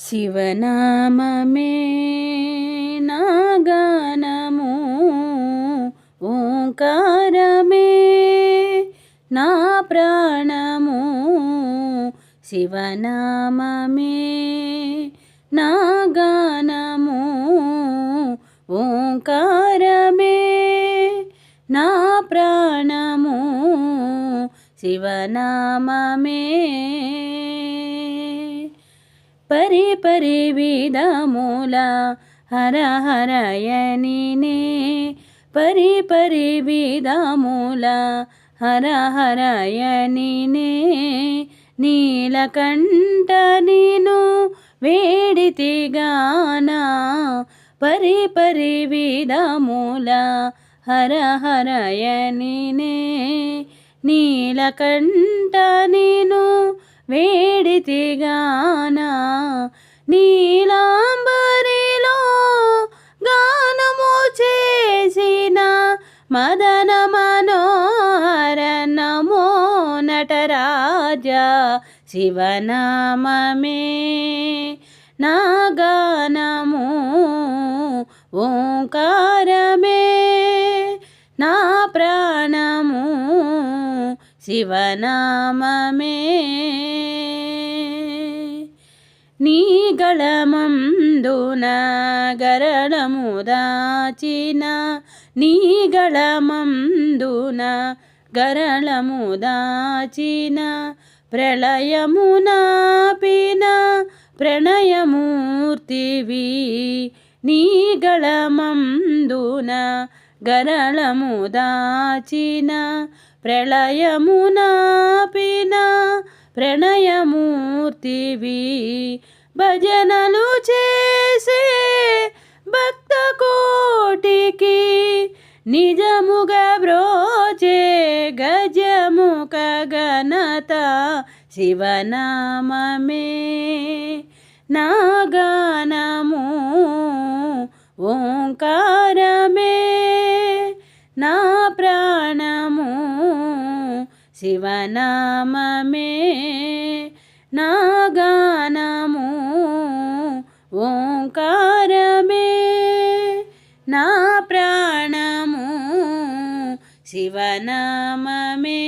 శివనామమే నాగానము ఓంకారమే నా ప్రాణము శివనామమే నాగానము ఓంకారమే నా ప్రాణము శివనామమే పరే పరే విధముల హర హరయనినే పరే పరే విధముల హర హరయనినే నీలకంఠ నేను వేడితే గానా. పరే పరే విధముల హర హరయనినే నీలకంఠ నేను వేడితిగానా నీలాంబరిలో గానము చేసిన మదన మనోహర నమో నటరాజ శివనామమే. నా గానము ఓంకార శివనామమే. నీ గళమందున గరళము దాచిన నీ గళమందున గరళము దాచిన ప్రళయము నాపిన ప్రణయమూర్తివి. నీ గళమందున గరళము దాచిన ప్రళయమునాపిన ప్రణయమూర్తివి. భజనలు చేసే భక్త కోటికి నిజముగా బ్రోచే గజముఖ గణత శివనామే నాగానము ఓంకా శివనామమే నాగానము ఓంకారమే నా ప్రాణము శివనామమే.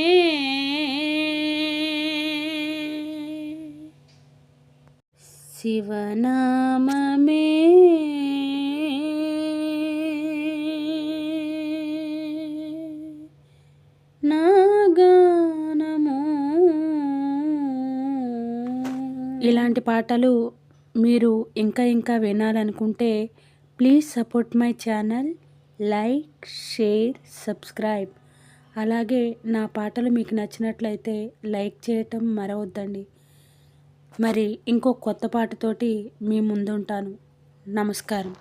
శివనామమే ఇలాంటి పాటలు మీరు ఇంకా ఇంకా వినాలనుకుంటే please support my channel like share subscribe. అలాగే నా పాటలు మీకు నచ్చినట్లయితే లైక్ చేయటం మరవద్దండి. మరి ఇంకో కొత్త పాటతోటి మీ ముందుంటాను. నమస్కారం.